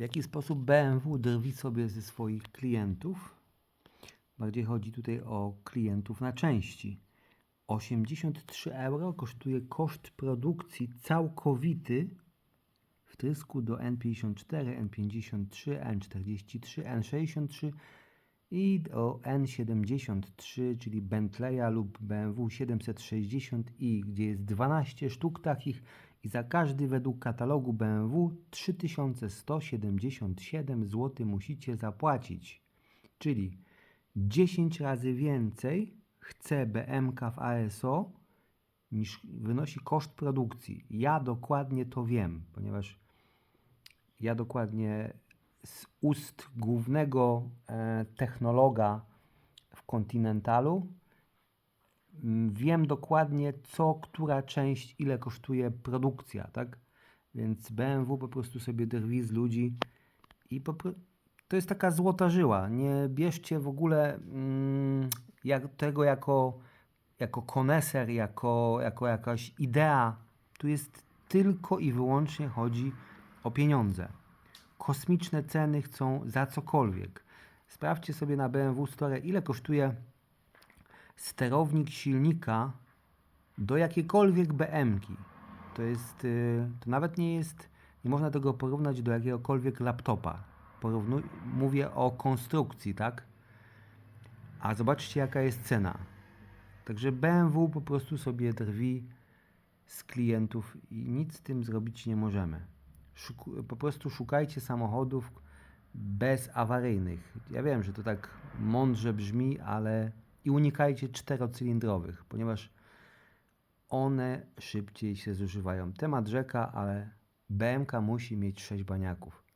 W jaki sposób BMW drwi sobie ze swoich klientów? Bardziej chodzi tutaj o klientów na części. 83 euro kosztuje koszt produkcji całkowity wtrysku do N54, N53, N43, N63 i do N73, czyli Bentleya lub BMW 760i, gdzie jest 12 sztuk takich i za każdy według katalogu BMW 3177 zł musicie zapłacić. Czyli 10 razy więcej chce BMK w ASO niż wynosi koszt produkcji. Ja dokładnie to wiem, ponieważ ja dokładnie z ust głównego e, technologa w Continentalu wiem dokładnie, co, która część, ile kosztuje produkcja, tak? Więc BMW po prostu sobie drwi z ludzi i to jest taka złota żyła. Nie bierzcie w ogóle mm, jak, tego jako, jako koneser, jako, jako jakaś idea. Tu jest tylko i wyłącznie chodzi o pieniądze. Kosmiczne ceny chcą za cokolwiek. Sprawdźcie sobie na BMW Store, ile kosztuje sterownik silnika do jakiejkolwiek BM-ki. To jest, y, to nawet nie jest, nie można tego porównać do jakiegokolwiek laptopa. Porównuj, mówię o konstrukcji, tak? A zobaczcie jaka jest cena. Także BMW po prostu sobie drwi z klientów i nic z tym zrobić nie możemy. Po prostu szukajcie samochodów bezawaryjnych. Ja wiem, że to tak mądrze brzmi, ale i unikajcie czterocylindrowych, ponieważ one szybciej się zużywają. Temat rzeka, ale BMK musi mieć 6 baniaków.